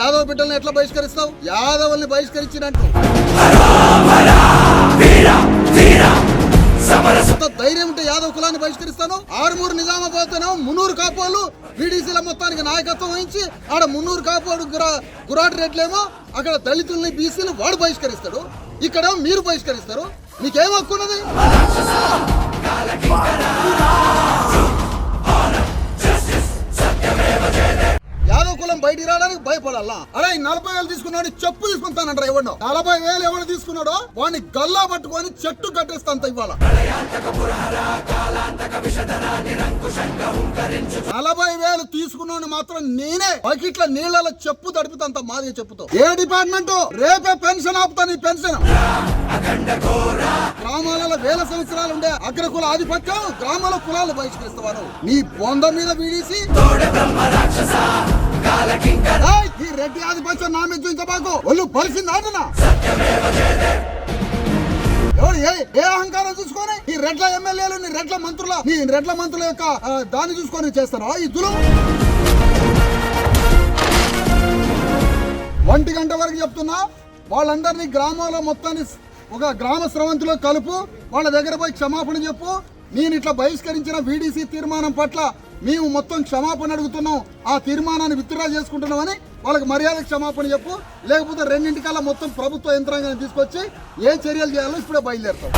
యాదవ బిడ్డల్ని ఎట్లా బహిష్కరిస్తావు? యాదవుల్ని బహిష్కరించినట్టు. ధైర్యం ఉంటే యాదవ్ కులాన్ని బహిష్కరిస్తాను? ఆరుమూరు నిజామాబాద్తోనేమో మున్నూరు కాపోలు బీడీసీల మొత్తానికి నాయకత్వం వహించి ఆడ మున్నూరు కాపోడు గురా గురాటి రెడ్లేమో అక్కడ దళితుల్ని బీసీలు వాడు బహిష్కరిస్తాడు. ఇక్కడ మీరు బహిష్కరిస్తారు. మీకేం హక్కు ఉన్నది? మనం బయటికి రావడానికి భయపడాలా? అరే ఈ నలభై వేలు తీసుకున్నాడు చెప్పు తీసుకుంటానంట ఎవడు నలభై వేలు ఎవడు తీసుకున్నాడో? వాడిని గల్లా పట్టుకొని చెట్టు కట్టేస్తాంత ఇవాళ నలభై వేలు తీసుకున్నాను మాత్రం నేనే బకెట్ల నీళ్ళలో చెప్పు తడిపితంత మాదిగా చెప్పుతో. ఏ డిపార్ట్మెంట్? రేపే పెన్షన్ ఆపుతాను ఈ పెన్షన్. గ్రామాలలో వేల సంవత్సరాలు ఉండే అగ్రకుల ఆధిపత్యం గ్రామాల కులాలు వారు నీ బొంద మీద వీడిసి ఈ రెడ్డి ఆధిపత్యం నా మీద చూపించబాకు ఒళ్ళు పరిచింది ఆటనా ఎవరు? ఏ అహంకారం చూసుకొని? ఈ రెడ్ల ఎమ్మెల్యేలు నీ రెడ్ల మంత్రుల నీ రెడ్ల మంత్రుల యొక్క దాన్ని చూసుకొని చేస్తారా? ఈ దులు? ఒంటి గంట వరకు చెప్తున్నా వాళ్ళందరినీ గ్రామంలో మొత్తాన్ని ఒక గ్రామ స్రవంతిలో కలుపు వాళ్ళ దగ్గర పోయి క్షమాపణ చెప్పు నేను ఇట్లా బహిష్కరించిన వీడీసీ తీర్మానం పట్ల మేము మొత్తం క్షమాపణ అడుగుతున్నాం. ఆ తీర్మానాన్ని విత్డ్రా చేసుకుంటున్నామని వాళ్ళకి మర్యాద క్షమాపణ చెప్పు. లేకపోతే రెండింటికల్లా మొత్తం ప్రభుత్వ యంత్రాంగాన్ని తీసుకొచ్చి ఏ చర్యలు చేయాలో ఇప్పుడే బయలుదేరుతాం.